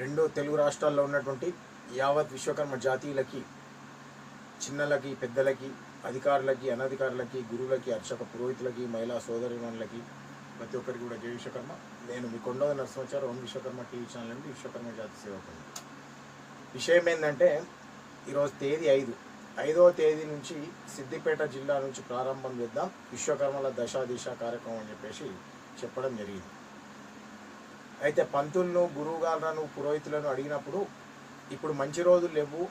రెండు తెలుగు రాష్ట్రాల్లో ఉన్నటువంటి యావత్ విశ్వకర్మ జాతీయులకి చిన్నలకి పెద్దలకి అధికారులకి అనధికారులకి గురువులకి అర్చక పురోహితులకి మహిళా సోదరిమణులకి ప్రతి ఒక్కరికి కూడా జై విశ్వకర్మ. నేను మీ కొండవ నరసింహాచారి ఓం విశ్వకర్మ టీవీ ఛానల్ నుండి విశ్వకర్మ జాతి సేవకుని విషయం ఏంటంటే ఈరోజు తేదీ ఐదు. ఐదవ తేదీ నుంచి సిద్దిపేట జిల్లా నుంచి ప్రారంభం చేద్దాం. విశ్వకర్మల దశా దిశ కార్యక్రమం అని చెప్పేసి చెప్పడం జరిగింది. అయితే పంతులను గురువుగారులను పురోహితులను అడిగినప్పుడు ఇప్పుడు మంచి రోజులు లేవు.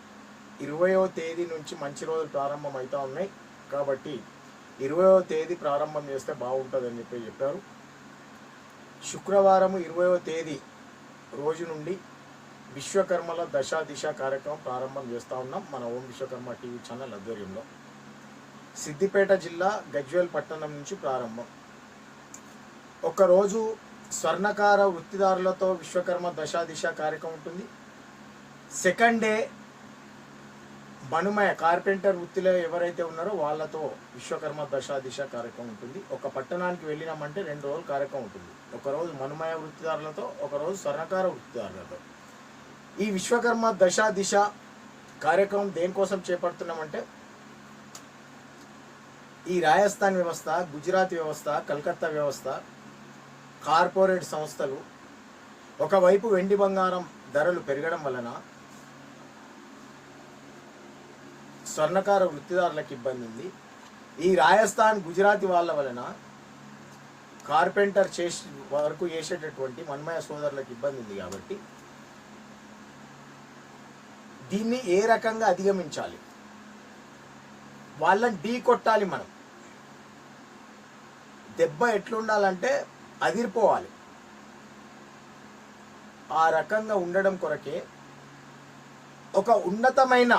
ఇరవయో తేదీ నుంచి మంచి రోజులు ప్రారంభం అవుతూ ఉన్నాయి. కాబట్టి ఇరవయో తేదీ ప్రారంభం చేస్తే బాగుంటుందని చెప్పి చెప్పారు. శుక్రవారం ఇరవయో తేదీ రోజు నుండి విశ్వకర్మల దశ దిశ కార్యక్రమం ప్రారంభం చేస్తూ ఉన్నాం మన ఓం విశ్వకర్మ టీవీ ఛానల్ ఆధ్వర్యంలో. సిద్దిపేట జిల్లా గజ్వేల్ పట్టణం నుంచి ప్రారంభం. ఒకరోజు స్వర్ణకార వృత్తిదారులతో విశ్వకర్మ దశ దిశ కార్యక్రమం ఉంటుంది. సెకండ్ డే మనుమయ కార్పెంటర్ వృత్తిలో ఎవరైతే ఉన్నారో వాళ్ళతో విశ్వకర్మ దశ దిశ కార్యక్రమం ఉంటుంది. ఒక పట్టణానికి వెళ్ళినామంటే రెండు రోజులు కార్యక్రమం ఉంటుంది. ఒకరోజు మనుమయ వృత్తిదారులతో ఒకరోజు స్వర్ణకార వృత్తిదారులతో. ఈ విశ్వకర్మ దశ దిశ కార్యక్రమం దేనికోసం చేపడుతున్నామంటే ఈ రాజస్థాన్ వ్యవస్థ గుజరాత్ వ్యవస్థ కలకత్తా వ్యవస్థ కార్పొరేట్ సంస్థలు ఒకవైపు వెండి బంగారం ధరలు పెరగడం వలన స్వర్ణకార వృత్తిదారులకు ఇబ్బంది ఉంది. ఈ రాజస్థాన్ గుజరాతీ వాళ్ళ వలన కార్పెంటర్ చేసి వరకు చేసేటటువంటి మన్మయ సోదరులకు ఇబ్బంది ఉంది కాబట్టి దీన్ని ఏ రకంగా అధిగమించాలి? వాళ్ళని ఢీ కొట్టాలి మనం. దెబ్బ ఎట్లుండాలంటే అదిరిపోవాలి. ఆ రకంగా ఉండడం కొరకే ఒక ఉన్నతమైన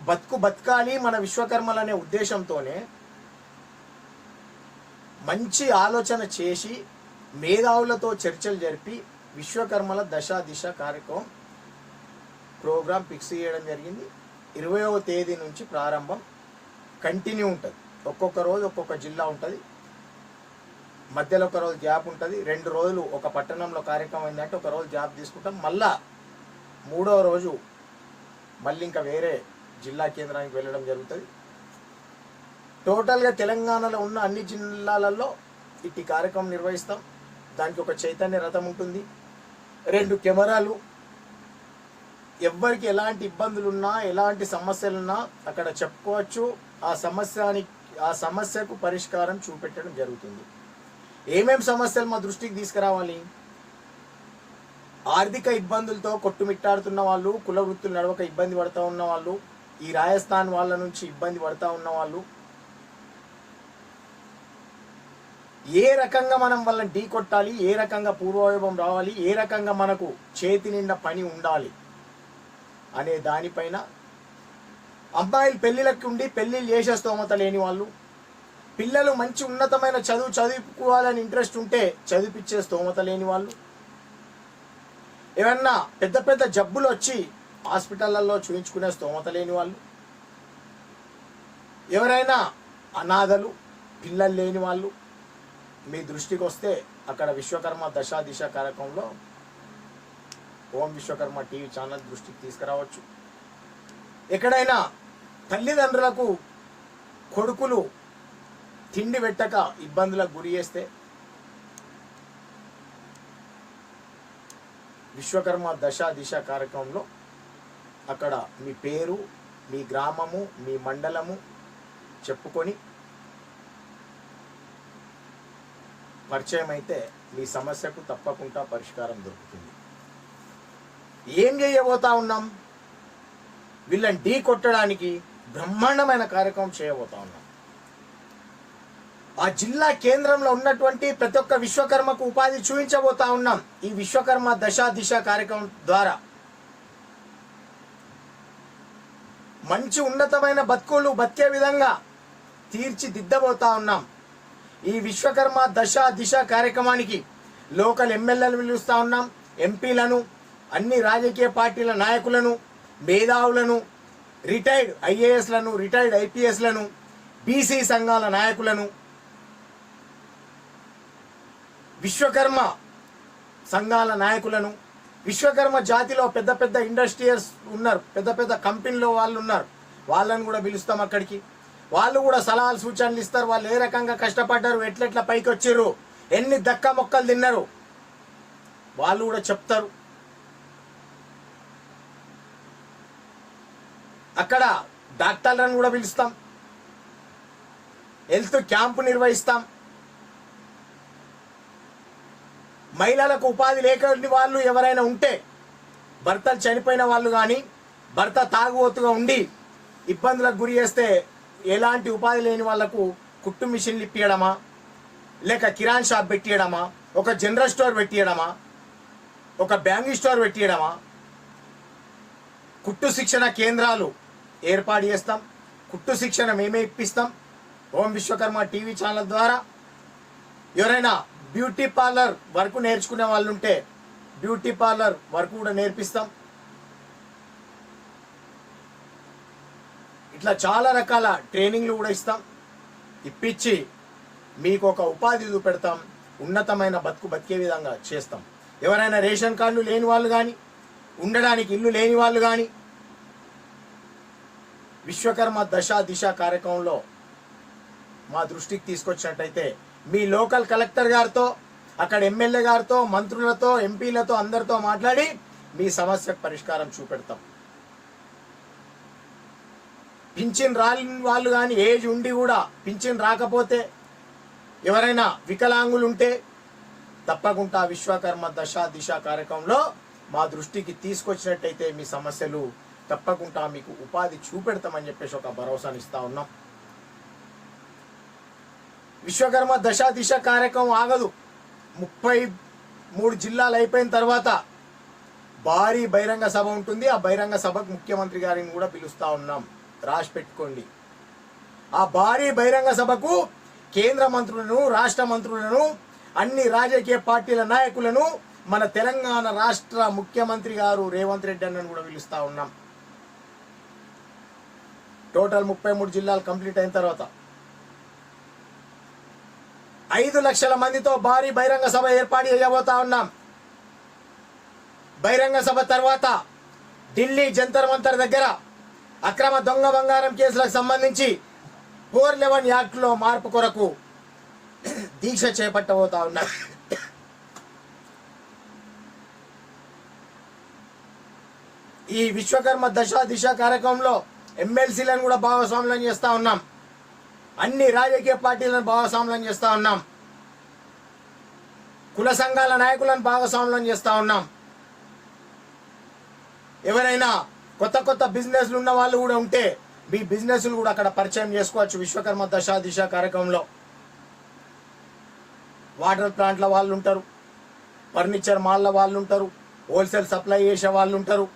బతుకు బతకాలి మన విశ్వకర్మలనే అనే ఉద్దేశంతోనే మంచి ఆలోచన చేసి మేధావులతో చర్చలు జరిపి విశ్వకర్మల దశ దిశ కార్యక్రమం ప్రోగ్రాం ఫిక్స్ చేయడం జరిగింది. ఇరవయవ తేదీ నుంచి ప్రారంభం కంటిన్యూ ఉంటుంది. ఒక్కొక్క రోజు ఒక్కొక్క జిల్లా ఉంటుంది. మధ్యలో ఒక రోజు గ్యాప్ ఉంటుంది రెండు రోజులు ఒక పట్టణంలో కార్యక్రమం అయిందంటే ఒక రోజు జాబ్ తీసుకుంటాం. మళ్ళా మూడవ రోజు మళ్ళీ ఇంకా వేరే జిల్లా కేంద్రానికి వెళ్ళడం జరుగుతుంది. టోటల్గా తెలంగాణలో ఉన్న అన్ని జిల్లాలలో ఇట్టి కార్యక్రమం నిర్వహిస్తాం. దానికి ఒక చైతన్య రథం ఉంటుంది. రెండు కెమెరాలు. ఎవ్వరికి ఎలాంటి ఇబ్బందులు ఉన్నా ఎలాంటి సమస్యలున్నా అక్కడ చెప్పుకోవచ్చు. ఆ సమస్యానికి ఆ సమస్యకు పరిష్కారం చూపెట్టడం జరుగుతుంది. ఏమేం సమస్యలు మా దృష్టికి తీసుకురావాలి? ఆర్థిక ఇబ్బందులతో కొట్టుమిట్టాడుతున్న వాళ్ళు కుల వృత్తులు నడవక ఇబ్బంది పడుతూ ఉన్న వాళ్ళు ఈ రాజస్థాన్ వాళ్ళ నుంచి ఇబ్బంది పడుతూ ఉన్న వాళ్ళు ఏ రకంగా మనం వాళ్ళని ఢీ కొట్టాలి ఏ రకంగా పూర్వవైభవం రావాలి ఏ రకంగా మనకు చేతి నిండా పని ఉండాలి అనే దానిపైన అబ్బాయిలు పెళ్ళిళ్ళకి ఉండి పెళ్ళిళ్ళు చేసే స్తోమత లేని వాళ్ళు పిల్లలు మంచి ఉన్నతమైన చదువు చదువుకోవాలని ఇంట్రెస్ట్ ఉంటే చదివిపించే స్తోమత లేని వాళ్ళు. ఏమన్నా పెద్ద పెద్ద జబ్బులు వచ్చి హాస్పిటళ్ళల్లో చూయించుకునే స్తోమత లేని వాళ్ళు. ఎవరైనా అనాథలు పిల్లలు లేని వాళ్ళు మీ దృష్టికి వస్తే అక్కడ విశ్వకర్మ దశా దిశ కార్యక్రమంలో ఓం విశ్వకర్మ టీవీ ఛానల్ దృష్టికి తీసుకురావచ్చు. ఎక్కడైనా తల్లిదండ్రులకు కొడుకులు తిండి పెట్టక ఇబ్బందులకు గురి చేస్తే విశ్వకర్మ దశ దిశ కార్యక్రమంలో అక్కడ మీ పేరు మీ గ్రామము మీ మండలము చెప్పుకొని పరిచయం అయితే మీ సమస్యకు తప్పకుండా పరిష్కారం దొరుకుతుంది. ఏం చేయబోతా ఉన్నాం? వీళ్ళని ఢీ కొట్టడానికి బ్రహ్మాండమైన కార్యక్రమం చేయబోతా ఉన్నాం. ఆ జిల్లా కేంద్రంలో ఉన్నటువంటి ప్రతి ఒక్క విశ్వకర్మకు ఉపాధి చూపించబోతా ఉన్నాం ఈ విశ్వకర్మ దశ దిశ కార్యక్రమం ద్వారా. మంచి ఉన్నతమైన బతుకులు బతికే విధంగా తీర్చిదిద్దబోతా ఉన్నాం. ఈ విశ్వకర్మ దశ దిశ కార్యక్రమానికి లోకల్ ఎమ్మెల్యేలు పిలుస్తా ఉన్నాం. ఎంపీలను అన్ని రాజకీయ పార్టీల నాయకులను మేధావులను రిటైర్డ్ ఐఏఎస్లను రిటైర్డ్ ఐపీఎస్లను బీసీ సంఘాల నాయకులను విశ్వకర్మ సంఘాల నాయకులను విశ్వకర్మ జాతిలో పెద్ద పెద్ద ఇండస్ట్రియల్స్ ఉన్నారు పెద్ద పెద్ద కంపెనీలో వాళ్ళు ఉన్నారు. వాళ్ళని కూడా పిలుస్తాం అక్కడికి. వాళ్ళు కూడా సలహాలు సూచనలు ఇస్తారు. వాళ్ళు ఏ రకంగా కష్టపడ్డారు ఎట్లెట్లా పైకి వచ్చారు ఎన్ని దక్క మొక్కలు తిన్నారు వాళ్ళు కూడా చెప్తారు. అక్కడ డాక్టర్లను కూడా పిలుస్తాం. హెల్త్ క్యాంపు నిర్వహిస్తాం. మహిళలకు ఉపాధి లేని వాళ్ళు ఎవరైనా ఉంటే భర్తలు చనిపోయిన వాళ్ళు కానీ భర్త తాగుబోతుగా ఉండి ఇబ్బందులకు గురి చేస్తే ఎలాంటి ఉపాధి లేని వాళ్ళకు కుట్టు మిషన్లు ఇప్పియడమా? లేక కిరాణ్ షాప్ పెట్టియడమా? ఒక జనరల్ స్టోర్ పెట్టియడమా? ఒక బ్యాంక్ స్టోర్ పెట్టియడమా? కుట్టు శిక్షణ కేంద్రాలు ఏర్పాటు చేస్తాం. కుట్టు శిక్షణ మేమే ఇప్పిస్తాం. ఓం విశ్వకర్మ టీవీ ఛానల్ ద్వారా ఎవరైనా బ్యూటీ పార్లర్ వర్క్ నేర్చుకునే వాళ్ళు ఉంటే బ్యూటీ పార్లర్ వర్క్ కూడా నేర్పిస్తాం. ఇట్లా చాలా రకాల ట్రైనింగ్లు కూడా ఇస్తాం. ఇప్పించి మీకు ఒక ఉపాధి చూపెడతాం. ఉన్నతమైన బతుకు బతికే విధంగా చేస్తాం. ఎవరైనా రేషన్ కార్డులు లేని వాళ్ళు కానీ ఉండడానికి ఇల్లు లేని వాళ్ళు కానీ విశ్వకర్మ దశ దిశ కార్యక్రమంలో మా దృష్టికి తీసుకొచ్చినట్టయితే మీ లోకల్ కలెక్టర్ గారితో అక్కడ ఎమ్మెల్యే గారితో మంత్రులతో ఎంపీలతో అందరితో మాట్లాడి మీ సమస్యకు పరిష్కారం చూపెడతాం. పింఛన్ రాని వాళ్ళు కానీ ఏజ్ ఉండి కూడా పింఛన్ రాకపోతే ఎవరైనా వికలాంగులు ఉంటే తప్పకుండా విశ్వకర్మ దశ దిశ కార్యక్రమంలో మా దృష్టికి తీసుకొచ్చినట్టయితే మీ సమస్యలు తప్పకుండా మీకు ఉపాధి చూపెడతామని చెప్పేసి ఒక భరోసాని ఇస్తా ఉన్నాం. విశ్వకర్మ దశ దిశ కార్యక్రమం ఆగదు. ముప్పై మూడు జిల్లాలు అయిపోయిన తర్వాత భారీ బహిరంగ సభ ఉంటుంది. ఆ బహిరంగ సభకు ముఖ్యమంత్రి గారిని కూడా పిలుస్తా ఉన్నాం. రాసి పెట్టుకోండి. ఆ భారీ బహిరంగ సభకు కేంద్ర మంత్రులను రాష్ట్ర మంత్రులను అన్ని రాజకీయ పార్టీల నాయకులను మన తెలంగాణ రాష్ట్ర ముఖ్యమంత్రి గారు రేవంత్ రెడ్డి అన్నను కూడా పిలుస్తా ఉన్నాం. టోటల్ ముప్పై మూడు జిల్లాలు కంప్లీట్ అయిన తర్వాత ఐదు లక్షల మందితో భారీ బహిరంగ సభ ఏర్పాటు చేయబోతా ఉన్నాం. బహిరంగ సభ తర్వాత ఢిల్లీ జంతర్ మంతర్ దగ్గర అక్రమ దొంగ బంగారం కేసులకు సంబంధించి ఫోర్ లెవెన్ యాక్ట్లో మార్పు కొరకు దీక్ష చేపట్టబోతా ఉన్నాం. ఈ విశ్వకర్మ దశ దిశ కార్యక్రమంలో ఎమ్మెల్సీలను కూడా భాగస్వాములను చేస్తా ఉన్నాం. అన్ని రాజకీయ పార్టీలను భాగస్వామ్యం చేస్తా ఉన్నాం. కుల సంఘాల నాయకులను భాగస్వామ్యం చేస్తా ఉన్నాం. ఎవరైనా కొత్త కొత్త బిజినెస్లు ఉన్న వాళ్ళు కూడా ఉంటే మీ బిజినెస్లు కూడా అక్కడ పరిచయం చేసుకోవచ్చు విశ్వకర్మ దశ దిశ కార్యక్రమంలో. వాటర్ ప్లాంట్ల వాళ్ళు ఉంటారు ఫర్నిచర్ మాల్ల వాళ్ళు ఉంటారు హోల్సేల్ సప్లై చేసే వాళ్ళు ఉంటారు.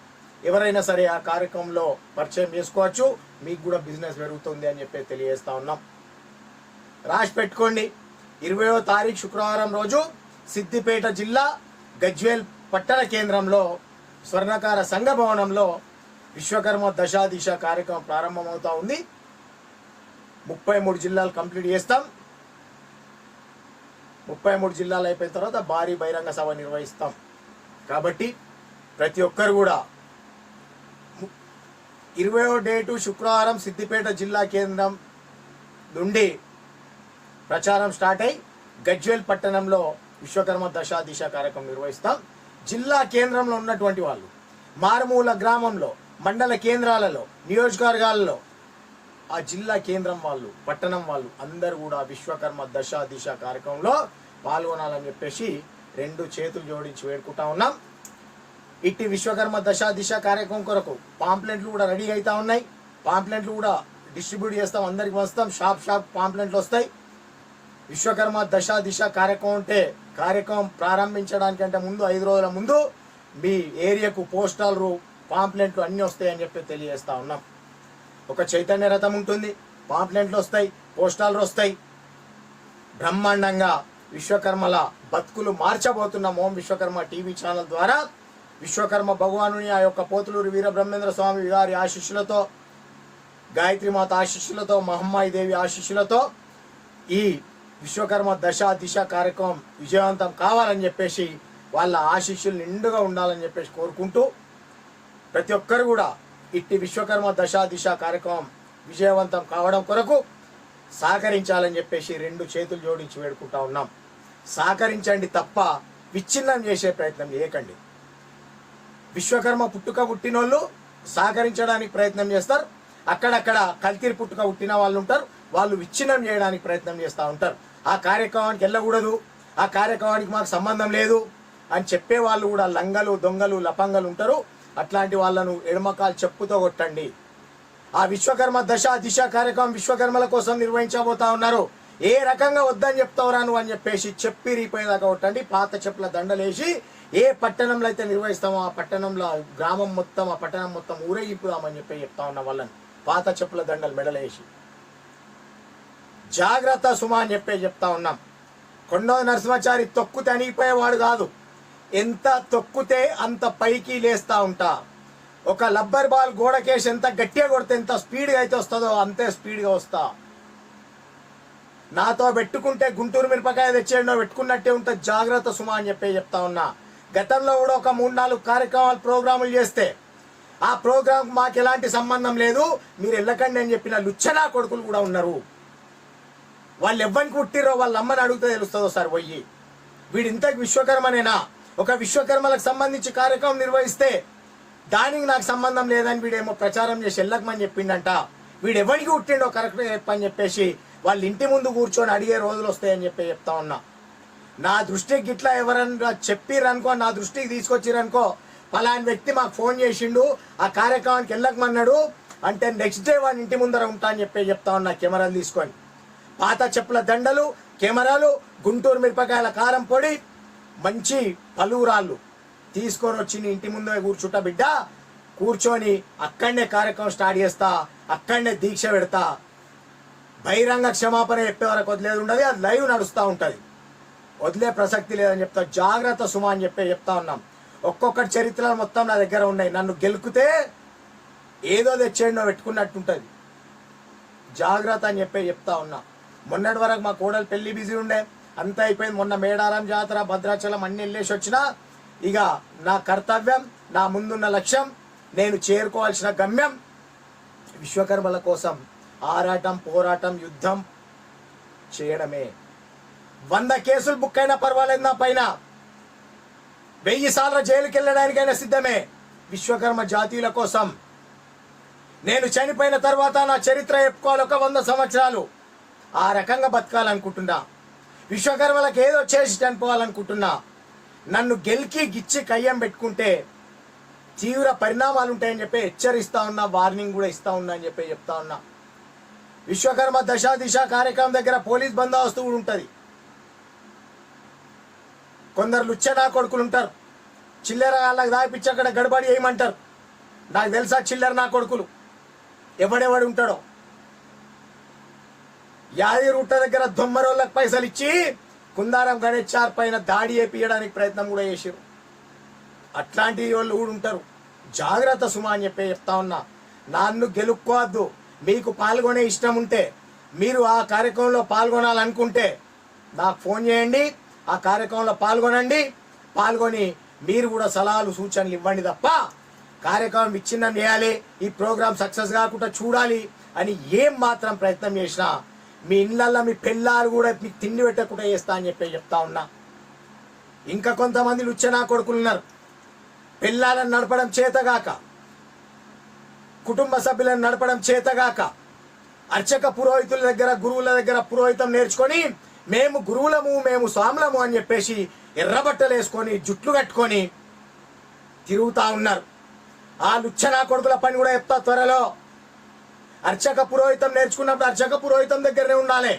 ఎవరైనా సరే ఆ కార్యక్రమంలో పరిచయం చేసుకోవచ్చు మీకు కూడా బిజినెస్ పెరుగుతుంది అని చెప్పి తెలియజేస్తా ఉన్నాం. రాసి పెట్టుకోండి. ఇరవయో తారీఖు శుక్రవారం రోజు సిద్దిపేట జిల్లా గజ్వేల్ పట్టణ కేంద్రంలో స్వర్ణకార సంఘ భవనంలో విశ్వకర్మ దశా దిశ కార్యక్రమం ప్రారంభమవుతా ఉంది. ముప్పై మూడు జిల్లాలు కంప్లీట్ చేస్తాం. ముప్పై మూడు జిల్లాలు అయిపోయిన తర్వాత భారీ బహిరంగ సభ నిర్వహిస్తాం. కాబట్టి ప్రతి ఒక్కరు కూడా ఇరవయో డేటు శుక్రవారం సిద్దిపేట జిల్లా కేంద్రం నుండి ప్రచారం స్టార్ట్ అయి గజ్వేల్ పట్టణంలో విశ్వకర్మ దశా దిశ కార్యక్రమం నిర్వహిస్తాం. జిల్లా కేంద్రంలో ఉన్నటువంటి వాళ్ళు మారుమూల గ్రామంలో మండల కేంద్రాలలో నియోజకవర్గాలలో ఆ జిల్లా కేంద్రం వాళ్ళు పట్టణం వాళ్ళు అందరు కూడా విశ్వకర్మ దశా దిశ కార్యక్రమంలో పాల్గొనాలని చెప్పేసి రెండు చేతులు జోడించి వేడుకుంటా ఉన్నాం. ఇట్టి విశ్వకర్మ దశా దిశ కార్యక్రమం కొరకు పాంప్లెంట్లు కూడా రెడీ అవుతా ఉన్నాయి. పాంప్లెంట్లు కూడా డిస్ట్రిబ్యూట్ చేస్తాం అందరికి వస్తాం షాప్ షాప్ పాంప్లెంట్లు వస్తాయి. విశ్వకర్మ దశ దిశ కార్యక్రమం అంటే కార్యక్రమం ప్రారంభించడానికంటే ముందు ఐదు రోజుల ముందు మీ ఏరియాకు పోస్టాలు పాంప్లెంట్లు అన్నీ వస్తాయని చెప్పి తెలియజేస్తా ఉన్నాం. ఒక చైతన్య రథం ఉంటుంది పాంప్లెంట్లు వస్తాయి పోస్టాలు వస్తాయి. బ్రహ్మాండంగా విశ్వకర్మల బతుకులు మార్చబోతున్నాం ఓం విశ్వకర్మ టీవీ ఛానల్ ద్వారా విశ్వకర్మ భగవానుని ఆ యొక్క పోతులూరు వీరబ్రహ్మేంద్ర స్వామి గారి ఆశీస్సులతో గాయత్రిమాత ఆశీస్సులతో మహమ్మాయి దేవి ఆశీస్సులతో ఈ విశ్వకర్మ దశ దిశ కార్యక్రమం విజయవంతం కావాలని చెప్పేసి వాళ్ళ ఆశీస్సులు నిండుగా ఉండాలని చెప్పేసి కోరుకుంటూ ప్రతి ఒక్కరు కూడా ఇట్టి విశ్వకర్మ దశ దిశ కార్యక్రమం విజయవంతం కావడం కొరకు సహకరించాలని చెప్పేసి రెండు చేతులు జోడించి వేడుకుంటా ఉన్నాం. సహకరించండి తప్ప విచ్ఛిన్నం చేసే ప్రయత్నం చేయకండి. విశ్వకర్మ పుట్టుక పుట్టినోళ్ళు సహకరించడానికి ప్రయత్నం చేస్తారు. అక్కడక్కడ కల్తీరి పుట్టుక పుట్టిన వాళ్ళు ఉంటారు. వాళ్ళు విచ్ఛిన్నం చేయడానికి ప్రయత్నం చేస్తూ ఉంటారు. ఆ కార్యక్రమానికి వెళ్ళకూడదు. ఆ కార్యక్రమానికి మాకు సంబంధం లేదు అని చెప్పే వాళ్ళు కూడా లంగలు దొంగలు లపంగలు ఉంటారు. అట్లాంటి వాళ్ళను ఎడమకాలు చెప్పుతో కొట్టండి. ఆ విశ్వకర్మ దశ దిశ కార్యక్రమం విశ్వకర్మల కోసం నిర్వహించబోతా ఉన్నారు. ఏ రకంగా వద్దని చెప్తావురా నువ్వు అని చెప్పేసి చెప్పి రీపోయేదాకా కొట్టండి. పాత చెప్పుల దండలేసి ఏ పట్టణంలో అయితే నిర్వహిస్తామో ఆ పట్టణంలో గ్రామం మొత్తం ఆ పట్టణం మొత్తం ఊరేగిపోదామని చెప్పి చెప్తా ఉన్న వాళ్ళని. పాత చెప్పుల దండలు మెడలేసి. జాగ్రత్త సుమ అని చెప్పే చెప్తా ఉన్నాం. కొండో నరసింహాచారి తొక్కుతే అనిగిపోయేవాడు కాదు. ఎంత తొక్కుతే అంత పైకి లేస్తా ఉంటా. ఒక లబ్బర్ బాల్ గోడకేసి ఎంత గట్టిగా కొడితే ఎంత స్పీడ్గా అయితే వస్తుందో అంతే స్పీడ్గా వస్తా. నాతో పెట్టుకుంటే గుంటూరు మిరపకాయ తెచ్చేయండి పెట్టుకున్నట్టే ఉంటుంది జాగ్రత్త సుమ అని చెప్పి చెప్తా ఉన్నా. గతంలో కూడా ఒక మూడు నాలుగు కార్యక్రమాలు ప్రోగ్రాములు చేస్తే ఆ ప్రోగ్రాంకు మాకు ఎలాంటి సంబంధం లేదు. మీరు వెళ్ళకండి అని చెప్పిన లుచ్చనా కొడుకులు కూడా ఉన్నారు. వాళ్ళు ఎవ్వరికి పుట్టిరో వాళ్ళ అమ్మని అడిగితే తెలుస్తుందో సార్ పోయి. వీడు ఇంతకు విశ్వకర్మనేనా? ఒక విశ్వకర్మలకు సంబంధించి కార్యక్రమం నిర్వహిస్తే దానికి నాకు సంబంధం లేదని వీడేమో ప్రచారం చేసి వెళ్ళకమని చెప్పిండంట. వీడు ఎవరికి పుట్టిండో కరెక్ట్గా చెప్పని చెప్పేసి వాళ్ళ ఇంటి ముందు కూర్చొని అడిగే రోజులు వస్తాయని చెప్పి చెప్తా ఉన్నా. నా దృష్టికి గిట్లా ఎవరన్నా చెప్పిరనుకో నా దృష్టికి తీసుకొచ్చిరనుకో పలాని వ్యక్తి మాకు ఫోన్ చేసిండు ఆ కార్యక్రమానికి వెళ్ళకమన్నాడు అంటే నెక్స్ట్ డే వాడి ఇంటి ముందర ఉంటా అని చెప్పి చెప్తా ఉన్నా కెమెరాలు తీసుకొని. పాత చెప్పుల దండలు కెమెరాలు గుంటూరు మిరపకాయల కారం పొడి మంచి పలువురాళ్ళు. తీసుకొని వచ్చి నీ ఇంటి ముందే కూర్చుంటా బిడ్డ. కూర్చొని అక్కడనే కార్యక్రమం స్టార్ట్ చేస్తా అక్కడనే దీక్ష పెడతా. బహిరంగ క్షమాపణ చెప్పే వరకు వదిలేదు ఉండదు అది లైవ్ నడుస్తూ ఉంటుంది. వదిలే ప్రసక్తి లేదని చెప్తా జాగ్రత్త సుమా అని చెప్పి చెప్తా ఉన్నాం. ఒక్కొక్కటి చరిత్రలు మొత్తం నా దగ్గర ఉన్నాయి నన్ను గెలుకుతే ఏదో తెచ్చేయండి పెట్టుకున్నట్టుంటుంది. జాగ్రత్త అని చెప్పి చెప్తా ఉన్నా. మొన్నటి వరకు మా కోడలు పెళ్ళి బిజీ ఉండే అంతా అయిపోయింది. మొన్న మేడారం జాతర భద్రాచలం అన్ని వెళ్ళేసి వచ్చినా ఇక నా కర్తవ్యం నా ముందున్న లక్ష్యం నేను చేరుకోవాల్సిన గమ్యం విశ్వకర్మల కోసం ఆరాటం పోరాటం యుద్ధం చేయడమే. వంద కేసులు బుక్ అయినా పర్వాలేదు నా పైన. వెయ్యి సార్లు జైలుకి వెళ్ళడానికైనా సిద్ధమే విశ్వకర్మ జాతీయుల కోసం. నేను చనిపోయిన తర్వాత నా చరిత్ర చెప్పుకోవాలి ఒక వంద సంవత్సరాలు. ఆ రకంగా బతకాలనుకుంటున్నా. విశ్వకర్మలకు ఏదో చేసి చనిపోవాలనుకుంటున్నా. నన్ను గెలికి గిచ్చి కయ్యం పెట్టుకుంటే తీవ్ర పరిణామాలు ఉంటాయని చెప్పి హెచ్చరిస్తా ఉన్నా వార్నింగ్ కూడా ఇస్తా ఉన్నా అని చెప్పి చెప్తా ఉన్నా. విశ్వకర్మ దశ దిశ కార్యక్రమం దగ్గర పోలీస్ బందోబస్తు కూడా ఉంటుంది. కొందరు లుచ్చనా కొడుకులు ఉంటారు. చిల్లర వాళ్ళకి దాపిచ్చి అక్కడ గడబడి వేయమంటారు నాకు తెలుసా చిల్లర నా కొడుకులు. ఎవడెవడు ఉంటాడో. యాది రూట దగ్గర దొమ్మరోళ్ళకి పైసలు ఇచ్చి కుందారం గణేష్ చార్ పైన దాడి చేపియడానికి ప్రయత్నం కూడా చేశారు అట్లాంటి వాళ్ళు కూడా ఉంటారు. జాగ్రత్త సుమా అని చెప్పి చెప్తా ఉన్నా. నన్ను గెలుక్కోవద్దు. మీకు పాల్గొనే ఇష్టం ఉంటే మీరు ఆ కార్యక్రమంలో పాల్గొనాలనుకుంటే నాకు ఫోన్ చేయండి ఆ కార్యక్రమంలో పాల్గొనండి. పాల్గొని మీరు కూడా సలహాలు సూచనలు ఇవ్వండి తప్ప కార్యక్రమం విచ్ఛిన్నం చేయాలి ఈ ప్రోగ్రామ్ సక్సెస్ కాకుండా చూడాలి అని ఏం మాత్రం ప్రయత్నం చేసినా మీ ఇళ్ళల్లో మీ పెళ్ళారు కూడా మీకు తిండి పెట్టకుండా చేస్తా అని చెప్పి చెప్తా ఉన్నా. ఇంకా కొంతమంది లుచ్చనా కొడుకులు ఉన్నారు. పిల్లలను నడపడం చేతగాక కుటుంబ సభ్యులను నడపడం చేతగాక అర్చక పురోహితుల దగ్గర గురువుల దగ్గర పురోహితం నేర్చుకొని మేము గురువులము మేము స్వాములము అని చెప్పేసి ఎర్రబట్టలు వేసుకొని జుట్లు కట్టుకొని తిరుగుతా ఉన్నారు. ఆ లుచ్చనా కొడుకుల పని కూడా చెప్తా త్వరలో. అర్చక పురోహితం నేర్చుకున్నప్పుడు అర్చక పురోహితం దగ్గరనే ఉండాలి.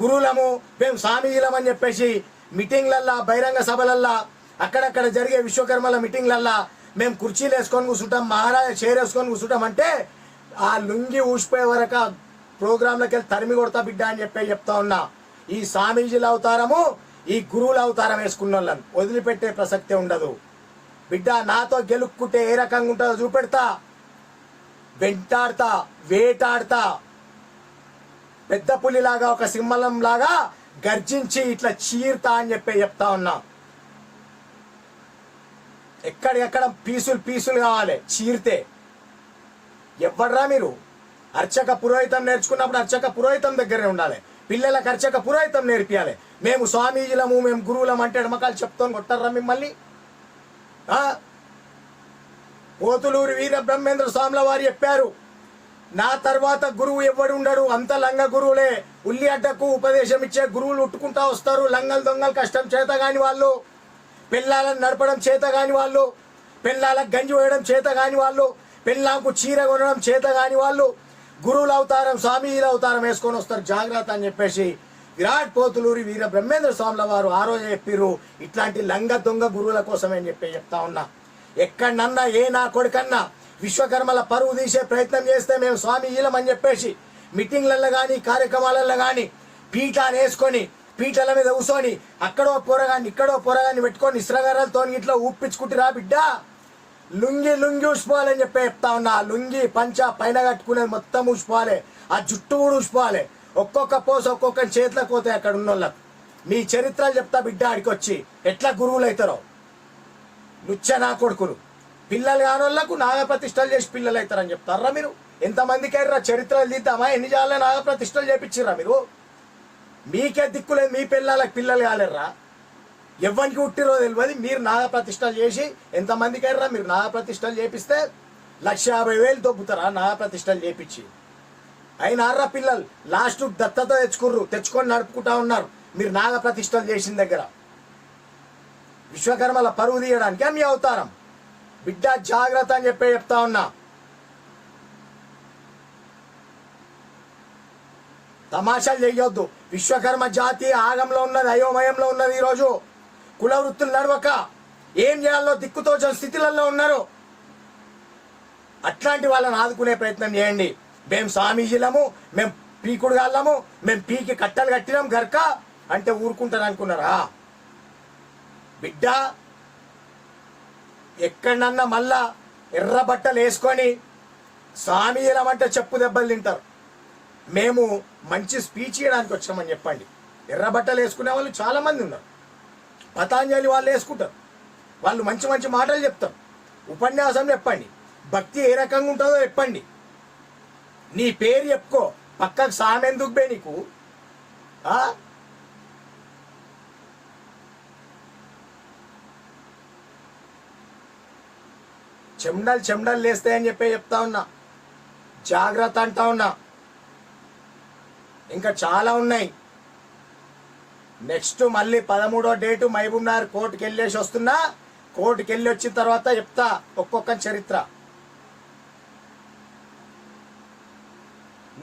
గురువులము మేము స్వామీజీలం అని చెప్పేసి మీటింగ్లల్లా బహిరంగ సభలల్లా అక్కడక్కడ జరిగే విశ్వకర్మల మీటింగ్లల్లా మేము కుర్చీలు వేసుకొని కూర్చుంటాం మహారాజా చైర్ వేసుకొని కూర్చుంటాం అంటే ఆ లుంగి ఊసిపోయే వరకు ప్రోగ్రాంలోకి వెళ్ళి తరిమి కొడతా బిడ్డ అని చెప్పి చెప్తా ఉన్నా. ఈ స్వామీజీల అవతారము ఈ గురువుల అవతారం వేసుకున్న వాళ్ళని వదిలిపెట్టే ప్రసక్తే ఉండదు. బిడ్డ నాతో గెలుక్కుంటే ఏ రకంగా ఉంటుందో చూపెడతా. వెంటాడతా వేటాడతా. పెద్ద పులిలాగా ఒక సింహలం లాగా గర్జించి ఇట్లా చీర్తా అని చెప్పి చెప్తా ఉన్నా. ఎక్కడికెక్కడ పీసులు పీసులు కావాలి చీరితే. ఎవడ్రా మీరు? అర్చక పురోహితం నేర్చుకున్నప్పుడు అర్చక పురోహితం దగ్గరే ఉండాలి. పిల్లలకు అర్చక పురోహితం నేర్పియాలి. మేము స్వామీజీలము మేము గురువులం అంటే ఎడమకాలు చెప్తాను కొట్టారా మిమ్మల్ని? పోతులూరి వీర బ్రహ్మేంద్ర స్వాముల వారు చెప్పారు నా తర్వాత గురువు ఎవడుండడు? అంత లంగ గురువులే. ఉల్లి అడ్డకు ఉపదేశం ఇచ్చే గురువులు ఉట్టుకుంటా వస్తారు. లంగలు దొంగలు కష్టం చేత కాని వాళ్ళు. పిల్లలను నడపడం చేత కాని వాళ్ళు. పిల్లలకు గంజి వేయడం చేత కాని వాళ్ళు. పిల్లకు చీర కొనడం చేత కాని వాళ్ళు. గురువుల అవతారం స్వామీజీల అవతారం వేసుకొని వస్తారు. జాగ్రత్త అని చెప్పేసి విరాట్ పోతులూరి వీర బ్రహ్మేంద్ర స్వాముల వారు ఆ రోజు చెప్పిర్రు ఇట్లాంటి లంగ దొంగ గురువుల కోసమే అని చెప్పి చెప్తా ఉన్నా. ఎక్కడన్నా ఏ నా కొడుకన్నా విశ్వకర్మల పరువు తీసే ప్రయత్నం చేస్తే మేము స్వామీజీలం అని చెప్పేసి మీటింగ్లలో కానీ కార్యక్రమాలలో కానీ పీఠాన్ని వేసుకొని పీటల మీద కూర్చొని అక్కడో పొరగాన్ని ఇక్కడో పొరగాన్ని పెట్టుకొని ఇస్రగారాలతో ఇట్లా ఊప్పించుకుంటురా బిడ్డ? లుంగి లుంగి ఊసిపోవాలని చెప్పి చెప్తా ఉన్నా. ఆ లుంగి పంచ పైన కట్టుకునేది మొత్తం ఊసిపోవాలి ఆ జుట్టు కూడా ఊసిపోవాలి ఒక్కొక్క పోస ఒక్కొక్క చేతిలోకి పోతాయి అక్కడ ఉన్న వాళ్ళకు మీ చరిత్రలు చెప్తా బిడ్డ ఆడికి వచ్చి ఎట్లా గురువులు అవుతారో లుచ్చ నా కొడుకులు. పిల్లలు కానోళ్ళకు నాగప్రతిష్టలు చేసి పిల్లలు అవుతారని చెప్తారా మీరు? ఎంతమందికి అయినా చరిత్రలు తీద్దామా? ఎన్ని చాలా నాగప్రతిష్టలు చేపించిర్రా మీరు? మీకే దిక్కులేదు మీ పిల్లలకు పిల్లలు కాలేర్రా. ఎవరికి పుట్టిరో తెలియదు మీరు నాగప్రతిష్టలు చేసి ఎంతమందికి అయినా మీరు నాగప్రతిష్టలు చేపిస్తే లక్ష యాభై వేలు దొబ్బుతారా నాగప్రతిష్టలు చేపించి? అయినారా పిల్లలు లాస్ట్ దత్తత తెచ్చుకుర్రు తెచ్చుకొని నడుపుకుంటా ఉన్నారు. మీరు నాగప్రతిష్టలు చేసిన దగ్గర. విశ్వకర్మల పరువు తీయడానికి మీ అవతారం. బిడ్డ జాగ్రత్త అని చెప్పి చెప్తా ఉన్నా. తమాషాలు చెయ్యొద్దు. విశ్వకర్మ జాతి ఆగంలో ఉన్నది అయోమయంలో ఉన్నది ఈరోజు. కుల వృత్తులు నడవక ఏం చేయాలో దిక్కుతోచని స్థితిలలో ఉన్నారు. అట్లాంటి వాళ్ళని ఆదుకునే ప్రయత్నం చేయండి. మేము స్వామీజీలము మేము పీకుడు గాళ్ళము మేము పీకి కట్టలు కట్టినాం గర్క అంటే ఊరుకుంటారు అనుకున్నారా? బిడ్డ ఎక్కడన్నా మళ్ళా ఎర్ర బట్టలు వేసుకొని స్వామీజీలం అంటే చెప్పు దెబ్బలు తింటారు. మేము మంచి స్పీచ్ ఇవ్వడానికి వచ్చామని చెప్పండి. ఎర్ర బట్టలు వేసుకునే వాళ్ళు చాలామంది ఉన్నారు. పతాంజలి వాళ్ళు వేసుకుంటారు. వాళ్ళు మంచి మంచి మాటలు చెప్తారు. ఉపన్యాసం చెప్పండి. భక్తి ఏ రకంగా ఉంటుందో చెప్పండి. నీ పేరు చెప్పుకో. పక్కకు సామె ఎందుకు బే నీకు. చెమ్డలు చెమ్డలు లేస్తాయని చెప్పి చెప్తా ఉన్నా. జాగ్రత్త అంటా ఉన్నా. ఇంకా చాలా ఉన్నాయి. నెక్స్ట్ మళ్ళీ పదమూడో డేటు మహబూబ్నగర్ కోర్టుకి వెళ్ళేసి వస్తున్నా. కోర్టుకి వెళ్ళి వచ్చిన తర్వాత చెప్తా ఒక్కొక్క చరిత్ర.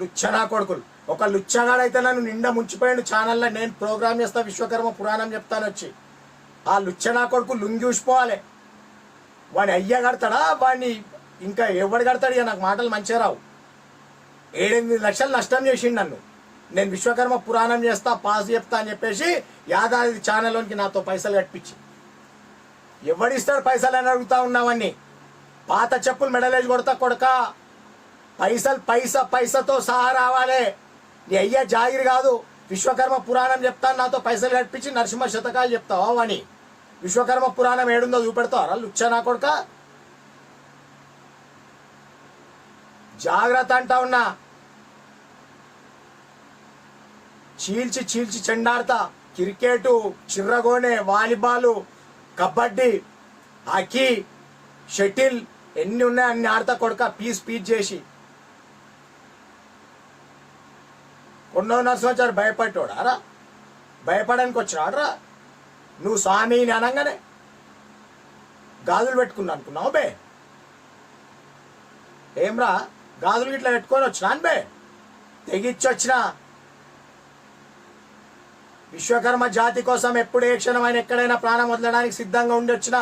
లుచ్చనా కొడుకులు. ఒక లుచ్చగాడైతే నన్ను నిండా ముంచిపోయాడు ఛానల్లో. నేను ప్రోగ్రామ్ చేస్తా విశ్వకర్మ పురాణం చెప్తాను వచ్చి. ఆ లుచ్చనా కొడుకు లుంగి ఊసిపోవాలి. వాడి అయ్యా కడతాడా? వాడిని ఇంకా ఎవడు కడతాడు? ఇక నాకు మాటలు మంచిగా రావు. ఏడెనిమిది లక్షలు నష్టం చేసిండు నన్ను. నేను విశ్వకర్మ పురాణం చేస్తా పాస్ చెప్తా అని చెప్పేసి యాదాది ఛానల్లోనికి నాతో పైసలు కట్టించి. ఎవడిస్తాడు పైసలు అని అడుగుతా ఉన్నావని పాత చెప్పులు మెడలేజ్ కొడతా కొడక. పైసలు పైసా పైసతో సహా రావాలి. నీ అయ్యా జాగిరి కాదు. విశ్వకర్మ పురాణం చెప్తాను నాతో పైసలు కట్టించి నరసింహ శతకాలు చెప్తావా అని విశ్వకర్మ పురాణం ఏడుందో చూపెడతారా? లుచ్చనా కొడుక? జాగ్రత్త అంటా ఉన్నా. చీల్చి చీల్చి చెండాడతా క్రికెట్ చిర్రగోనె వాలీబాలు కబడ్డీ హాకీ షటిల్ ఎన్ని ఉన్నాయి అన్ని ఆడతా కొడుక. పీస్ పీస్ చేసి. కొండ నర్సు వచ్చారు భయపడ్డాడు రా. భయపడానికి వచ్చినాడు నువ్వు స్వామిని అనగానే గాజులు పెట్టుకున్నా అనుకున్నావు బే. ఏమ్రా గాజులు గిట్లా పెట్టుకొని వచ్చినాను బే. తెగిచ్చొచ్చిన విశ్వకర్మ జాతి కోసం ఎప్పుడు ఏ క్షణమైన ఎక్కడైనా ప్రాణం వదలడానికి సిద్ధంగా ఉండి వచ్చినా.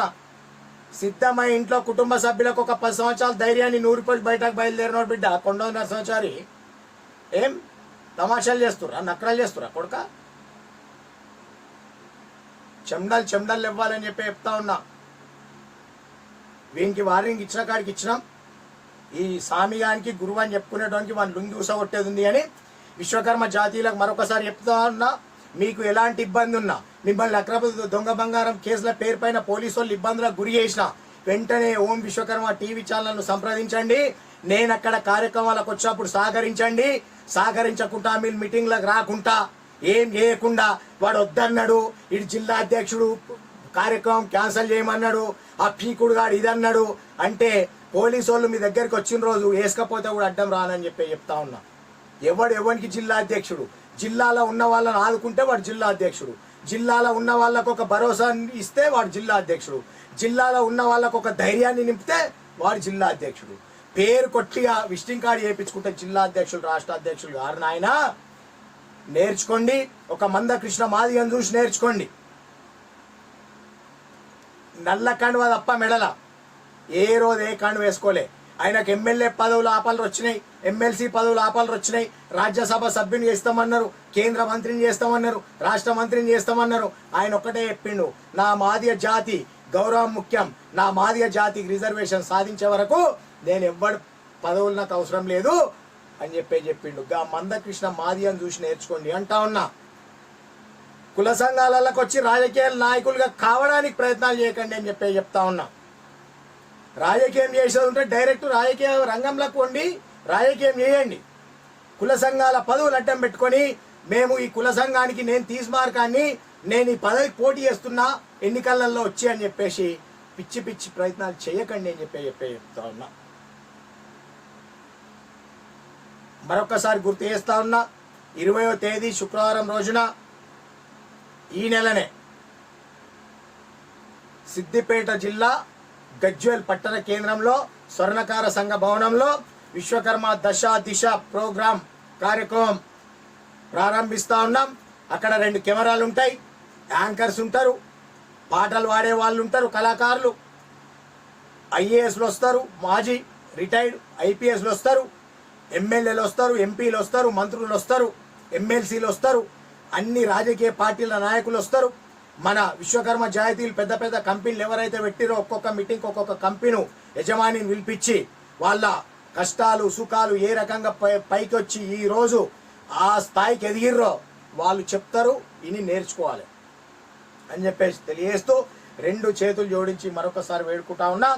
సిద్ధమై ఇంట్లో కుటుంబ సభ్యులకు ఒక పది సంవత్సరాల ధైర్యాన్ని నూరిపోయి బయటకు బయలుదేరినోడు బిడ్డ కొండ నరసింహచారి ఏం? తమాషాలు చేస్తురా నక్కరాలు చేస్తురా కొడుక? చెందాలు చెండాలు ఇవ్వాలని చెప్పి చెప్తా ఉన్నా. వీనికి వారింగ్ ఇచ్చిన కాడికి ఇచ్చినాం. ఈ సామిగానికి గురువు అని చెప్పుకునేటానికి వాళ్ళు లుంగి ఉసగొట్టేది ఉంది అని విశ్వకర్మ జాతీయులకు మరొకసారి చెప్తా ఉన్నా. మీకు ఎలాంటి ఇబ్బంది ఉన్నా మిమ్మల్ని అక్రమ దొంగ బంగారం కేసుల పేరు పైన పోలీసు వాళ్ళు ఇబ్బందులకు గురి చేసిన వెంటనే ఓం విశ్వకర్మ టీవీ ఛానల్ను సంప్రదించండి. నేను అక్కడ కార్యక్రమాలకు వచ్చినప్పుడు సహకరించండి. సహకరించకుండా మీరు మీటింగ్లకు రాకుండా ఏం చేయకుండా వాడు వద్దన్నాడు ఇటు జిల్లా అధ్యక్షుడు కార్యక్రమం క్యాన్సిల్ చేయమన్నాడు. ఆ పీకుడు గాడు ఇదన్నాడు. అంటే పోలీసు వాళ్ళు మీ దగ్గరికి వచ్చిన రోజు వేసుకపోతే కూడా అడ్డం రానని చెప్పి చెప్తా ఉన్నా. ఎవడు ఎవరికి జిల్లా అధ్యక్షుడు? జిల్లాలో ఉన్న వాళ్ళని ఆదుకుంటే వాడు జిల్లా అధ్యక్షుడు. జిల్లాలో ఉన్న వాళ్ళకు ఒక భరోసా ఇస్తే వాడు జిల్లా అధ్యక్షుడు. జిల్లాలో ఉన్న వాళ్ళకు ఒక ధైర్యాన్ని నింపితే వాడు జిల్లా అధ్యక్షుడు. పేరు కొట్టిగా విజిటింగ్ కార్డు చేయించుకుంటే జిల్లా అధ్యక్షులు రాష్ట్ర అధ్యక్షులు గారు నాయనా. నేర్చుకోండి. ఒక మంద కృష్ణ మాదిగం చూసి నేర్చుకోండి. నల్ల కండువ తప్ప మెడల. ఏ రోజు ఏ కండు వేసుకోలే. ఆయనకు ఎమ్మెల్యే పదవులు ఆపాలు వచ్చినాయి. ఎమ్మెల్సీ పదవులు ఆపాలు వచ్చినాయి. రాజ్యసభ సభ్యుని చేస్తామన్నారు. కేంద్ర మంత్రిని చేస్తామన్నారు. రాష్ట్ర మంత్రిని చేస్తామన్నారు. ఆయన ఒక్కటే చెప్పిండు. నా మాదియ జాతి గౌరవం ముఖ్యం. నా మాదియ జాతికి రిజర్వేషన్ సాధించే వరకు నేను ఎవ్వడు పదవులు నాకు అవసరం లేదు. అని చెప్పే చెప్పిండు. గా మందకృష్ణ మాదిగని చూసి నేర్చుకోండి అంటా ఉన్నా. కుల సంఘాలకు వచ్చి రాజకీయ నాయకులుగా కావడానికి ప్రయత్నాలు చేయకండి అని చెప్పి చెప్తా ఉన్నా. రాజకీయం చేసేది ఉంటే డైరెక్ట్ రాజకీయ రంగంలోకి వండి రాజకీయం చేయండి. కుల సంఘాల పదవులు అడ్డం పెట్టుకొని మేము ఈ కుల సంఘానికి నేను తీసుమార్కాన్ని నేను ఈ పదవికి పోటీ చేస్తున్నా ఎన్నికలలో వచ్చి అని చెప్పేసి పిచ్చి పిచ్చి ప్రయత్నాలు చేయకండి అని చెప్పి చెప్పే చెప్తా ఉన్నా. మరొకసారి గుర్తు చేస్తా ఉన్నా ఇరవయో తేదీ శుక్రవారం రోజున ఈ నెలనే సిద్దిపేట జిల్లా గజ్వేల్ పట్టణ కేంద్రంలో స్వర్ణకార సంఘ భవనంలో విశ్వకర్మ దశ దిశ ప్రోగ్రాం కార్యక్రమం ప్రారంభిస్తా ఉన్నాం. అక్కడ రెండు కెమెరాలు ఉంటాయి. యాంకర్స్ ఉంటారు. పాటలు పాడే వాళ్ళు ఉంటారు. కళాకారులు. ఐఏఎస్లు వస్తారు. మాజీ రిటైర్డ్ ఐపీఎస్లు వస్తారు. ఎమ్మెల్యేలు వస్తారు ఎంపీలు వస్తారు మంత్రులు వస్తారు ఎమ్మెల్సీలు వస్తారు అన్ని రాజకీయ పార్టీల నాయకులు వస్తారు. మన విశ్వకర్మ జాతీయులు పెద్ద పెద్ద కంపెనీలు ఎవరైతే పెట్టిరో ఒక్కొక్క మీటింగ్ ఒక్కొక్క కంపెనీ యజమానిని పిలిపించి వాళ్ళ కష్టాలు సుఖాలు ఏ రకంగా పై- పైకి వచ్చి ఈ రోజు ఆ స్థాయికి ఎదిగిర్రో వాళ్ళు చెప్తారు ఇని నేర్చుకోవాలి అని చెప్పేసి తెలియజేస్తూ రెండు చేతులు జోడించి మరొకసారి వేడుకుంటా ఉన్నా.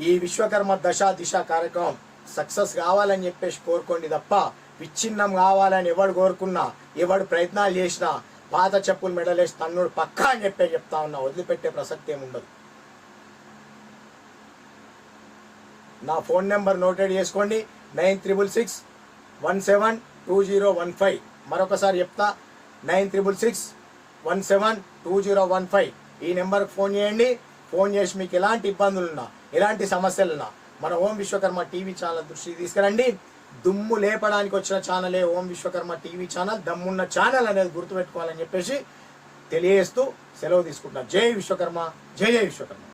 ఈ విశ్వకర్మ దశ దిశ కార్యక్రమం సక్సెస్ కావాలని చెప్పేసి కోరుకోండి తప్ప విచ్ఛిన్నం కావాలని ఎవడు కోరుకున్నా ఎవడు ప్రయత్నాలు చేసినా పాత చెప్పులు మెడలేసి తన్నుడు పక్కా అని చెప్పే చెప్తా ఉన్నా వదిలిపెట్టే ప్రసక్తి ఏముండదు ఉండదు. నా ఫోన్ నెంబర్ నోటెడ్ చేసుకోండి nine triple six one seven two zero one five. మరొకసారి చెప్తా nine triple six one seven two zero one five. ఈ నెంబర్కి ఫోన్ చేయండి ఫోన్ చేసి మీకు ఎలాంటి ఇబ్బందులున్నా ఎలాంటి సమస్యలున్నా మన ఓం విశ్వకర్మ టీవీ ఛానల్ దృష్టికి తీసుకురండి. దుమ్ము లేపడానికి వచ్చిన ఛానలే ఓం విశ్వకర్మ టీవీ ఛానల్. దమ్మున్న ఛానల్ అనేది గుర్తుపెట్టుకోవాలని చెప్పేసి తెలియజేస్తూ సెలవు తీసుకుంటున్నా. జై విశ్వకర్మ జై జై విశ్వకర్మ.